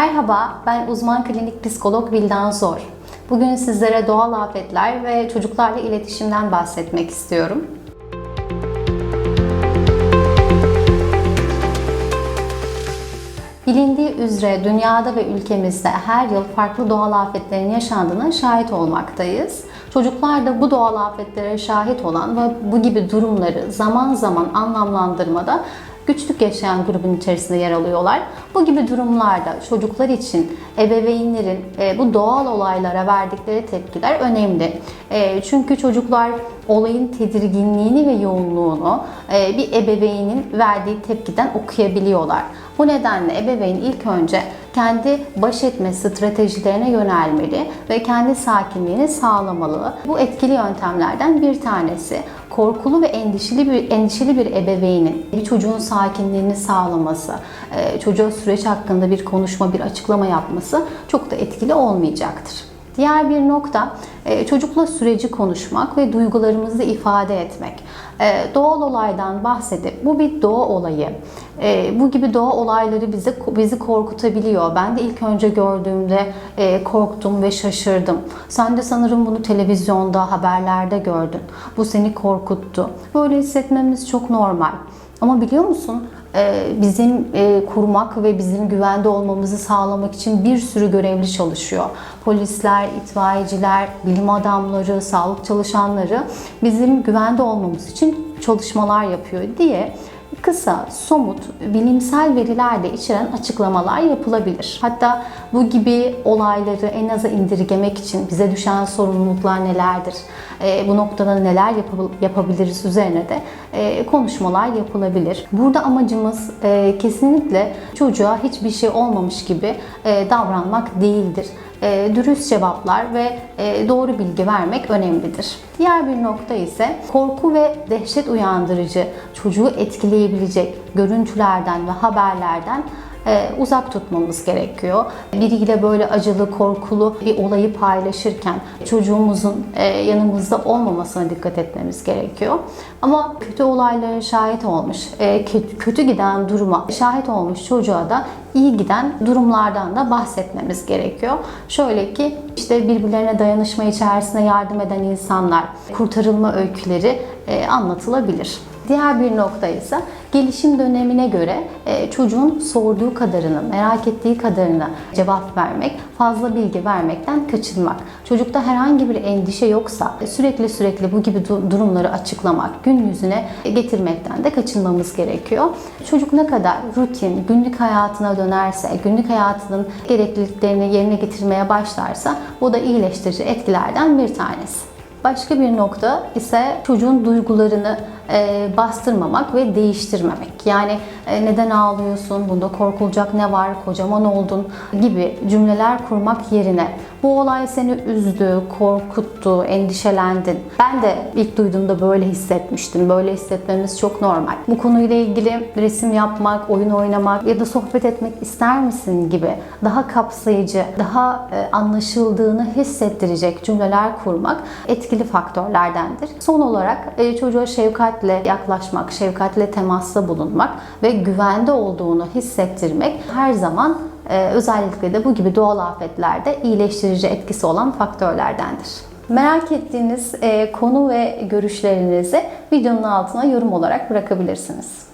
Merhaba, ben uzman klinik psikolog Vildan Zor. Bugün sizlere doğal afetler ve çocuklarla iletişimden bahsetmek istiyorum. Bilindiği üzere dünyada ve ülkemizde her yıl farklı doğal afetlerin yaşandığına şahit olmaktayız. Çocuklar da bu doğal afetlere şahit olan ve bu gibi durumları zaman zaman anlamlandırmada güçlük yaşayan grubun içerisinde yer alıyorlar. Bu gibi durumlarda çocuklar için ebeveynlerin e, bu doğal olaylara verdikleri tepkiler önemli. E, çünkü çocuklar olayın tedirginliğini ve yoğunluğunu e, bir ebeveynin verdiği tepkiden okuyabiliyorlar. Bu nedenle ebeveyn ilk önce kendi baş etme stratejilerine yönelmeli ve kendi sakinliğini sağlamalı. Bu etkili yöntemlerden bir tanesi korkulu ve endişeli bir endişeli bir ebeveynin bir çocuğun sakinliğini sağlaması, e, çocuğa süreç hakkında bir konuşma, bir açıklama yapması çok da etkili olmayacaktır. Diğer bir nokta e, çocukla süreci konuşmak ve duygularımızı ifade etmek. E, doğal olaydan bahsedip bu bir doğa olayı. E, bu gibi doğa olayları bizi bizi korkutabiliyor. Ben de ilk önce gördüğümde korktum ve şaşırdım. Sen de sanırım bunu televizyonda, haberlerde gördün. Bu seni korkuttu. Böyle hissetmemiz çok normal. Ama biliyor musun? bizim kurmak ve bizim güvende olmamızı sağlamak için bir sürü görevli çalışıyor. Polisler, itfaiyeciler, bilim adamları, sağlık çalışanları bizim güvende olmamız için çalışmalar yapıyor diye kısa, somut, bilimsel verilerle içeren açıklamalar yapılabilir. Hatta bu gibi olayları en aza indirgemek için bize düşen sorumluluklar nelerdir, e, bu noktada neler yapabiliriz üzerine de e, konuşmalar yapılabilir. Burada amacımız e, kesinlikle çocuğa hiçbir şey olmamış gibi davranmak değildir e, dürüst cevaplar ve e, doğru bilgi vermek önemlidir. Diğer bir nokta ise korku ve dehşet uyandırıcı, çocuğu etkileyebilecek görüntülerden ve haberlerden uzak tutmamız gerekiyor. Biriyle böyle acılı, korkulu bir olayı paylaşırken çocuğumuzun e, yanımızda olmamasına dikkat etmemiz gerekiyor. Ama kötü olaylara şahit olmuş, e, kötü giden duruma şahit olmuş çocuğa da iyi giden durumlardan da bahsetmemiz gerekiyor. Şöyle ki işte birbirlerine dayanışma içerisinde yardım eden insanlar, kurtarılma öyküleri anlatılabilir. Diğer bir nokta ise gelişim dönemine göre e, çocuğun sorduğu kadarını, merak ettiği kadarını cevap vermek, fazla bilgi vermekten kaçınmak. Çocukta herhangi bir endişe yoksa sürekli sürekli bu gibi durumları açıklamak, gün yüzüne getirmekten de kaçınmamız gerekiyor. Çocuk ne kadar rutin, günlük hayatına dönerse, günlük hayatının gerekliliklerini yerine getirmeye başlarsa bu da iyileştirici etkilerden bir tanesi. Başka bir nokta ise çocuğun duygularını e, bastırmamak ve değiştirmemek. Yani e, neden ağlıyorsun, bunda korkulacak ne var, kocaman oldun. gibi cümleler kurmak yerine bu olay seni üzdü, korkuttu, endişelendin. Ben de ilk duyduğumda böyle hissetmiştim. Böyle hissetmemiz çok normal. Bu konuyla ilgili resim yapmak, oyun oynamak ya da sohbet etmek ister misin gibi daha kapsayıcı, daha e, anlaşıldığını hissettirecek cümleler kurmak etkili faktörlerdendir. Son olarak çocuğa şefkat şefkatle yaklaşmak, şefkatle temasta bulunmak ve güvende olduğunu hissettirmek her zaman e, özellikle de bu gibi doğal afetlerde iyileştirici etkisi olan faktörlerdendir. Merak ettiğiniz e, konu ve görüşlerinizi videonun altına yorum olarak bırakabilirsiniz.